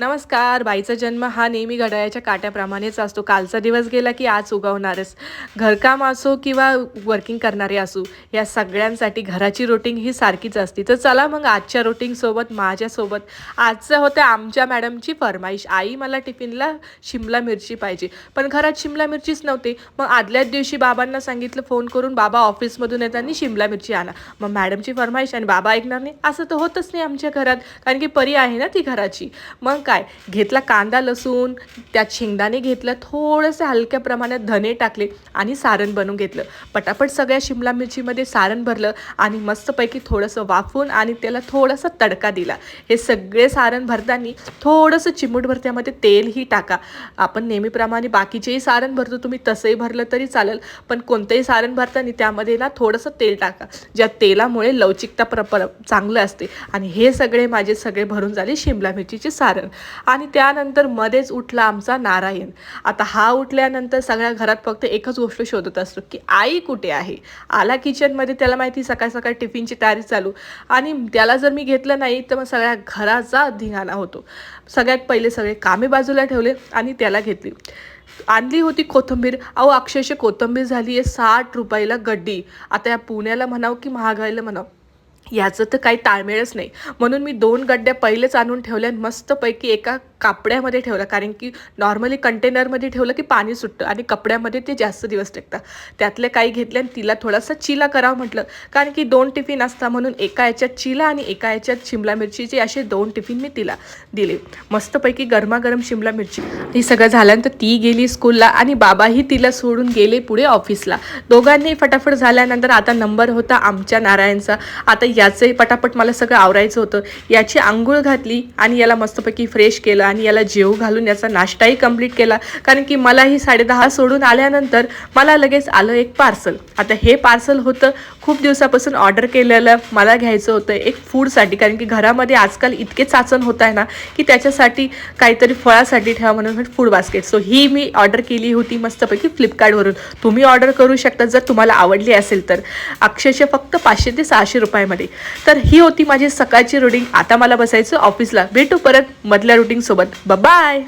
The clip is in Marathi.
नमस्कार बाईचा जन्म हा नेहमी घड्याळ्याच्या काट्याप्रमाणेच असतो. कालचा दिवस गेला की आज उगवणारच. घरकाम असो किंवा वर्किंग करणारे असो या सगळ्यांसाठी घराची रोटिंग ही सारखीच असते. तर चला मग आजच्या रोटिंगसोबत माझ्यासोबत आजचं होतं आमच्या मॅडमची फरमाईश. आई मला टिफिनला शिमला मिरची पाहिजे. पण घरात शिमला मिरचीच नव्हती. मग आदल्याच दिवशी बाबांना सांगितलं फोन करून बाबा ऑफिसमधून येताना शिमला मिरची आणा. मग मॅडमची फरमाईश आणि बाबा ऐकणार नाही? असं तर होतच नाही आमच्या घरात. कारण की परी आहे ना ती घराची. मग काय? घेतला कांदा लसूण त्यात शेंगदाणे घेतलं थोडंसं हलक्या प्रमाणात धने टाकले आणि सारण बनवून घेतलं. पटापट सगळ्या शिमला मिरचीमध्ये सारण भरलं आणि मस्तपैकी थोडंसं वाफवून आणि त्याला थोडासा तडका दिला. हे सगळे सारण भरताना थोडंसं चिमूटभर त्यामध्ये तेलही टाका. आपण नेहमीप्रमाणे बाकीचेही सारण भरतो तुम्ही तसंही भरलं तरी चालेल पण कोणतंही सारण भरताना त्यामध्ये ना थोडंसं तेल टाका ज्या तेलामुळे लवचिकता प्र प्र चांगलं असते. आणि हे सगळे माझे सगळे भरून झाले शिमला मिरचीचे सारण. आणि त्यानंतर मध्येच उठला आमचा नारायण. आता हा उठल्यानंतर सगळ्या घरात फक्त एकच गोष्ट शोधत असतो की आई कुठे आहे? आला किचनमध्ये त्याला माहिती सकाळ सकाळ टिफिनची तयारी चालू. आणि त्याला जर मी घेतलं नाही तर मग सगळ्या घराचा धिंगाणा होतो. सगळ्यात पहिले सगळे कामे बाजूला ठेवले आणि त्याला घेतली. आणली होती कोथिंबीर. अहो अक्षरशः कोथिंबीर झाली आहे साठ रुपयाला गड्डी. आता या पुण्याला म्हणावं की महागाईला म्हणावं? याचं तर काही ताळमेळच नाही. म्हणून मी दोन गड्ड्या पहिलेच आणून ठेवल्या. आणि मस्तपैकी एका कापड्यामध्ये ठेवलं कारण की नॉर्मली कंटेनरमध्ये ठेवलं की पाणी सुटतं आणि कपड्यामध्ये ते जास्त दिवस टिकतात. त्यातले काही घेतले आणि तिला थोडासा चिला करावं म्हटलं. कारण की दोन टिफिन असता म्हणून एका याच्यात चिला आणि एका याच्यात शिमला मिरचीचे असे दोन टिफिन मी तिला दिले. मस्तपैकी गरमागरम शिमला मिरची. हे सगळं झाल्यानंतर ती गेली स्कूलला आणि बाबाही तिला सोडून गेले पुढे ऑफिसला दोघांनी फटाफट झाल्यानंतर आता नंबर होता आमच्या नारायणचा. आता याचंही पटापट मला सगळं आवरायचं होतं. याची आंघोळ घातली आणि याला मस्तपैकी फ्रेश केलं. आणि याला जेव घालून याचा नाश्ताही कंप्लीट केला. कारण की मलाही साडेदहा सोडून आल्यानंतर मला लगेच आलं एक पार्सल आता हे पार्सल होतं खूप दिवसापासून ऑर्डर केलेलं मला घ्यायचं होतं एक फूडसाठी कारण की घरामध्ये आजकाल इतके चाचण होत आहे ना की त्याच्यासाठी काहीतरी फळासाठी ठेवा म्हणून फूड बास्केट सो ही मी ऑर्डर केली होती मस्तपैकी फ्लिपकार्टवरून तुम्ही ऑर्डर करू शकता जर तुम्हाला आवडली असेल तर. अक्षरशः फक्त पाचशे ते सहाशे रुपयामध्ये. तर ही होती माझी सकाळची रुटीन आता मला बसायचं ऑफिसला भेटू परत मधल्या रुटीनसोबत but bye bye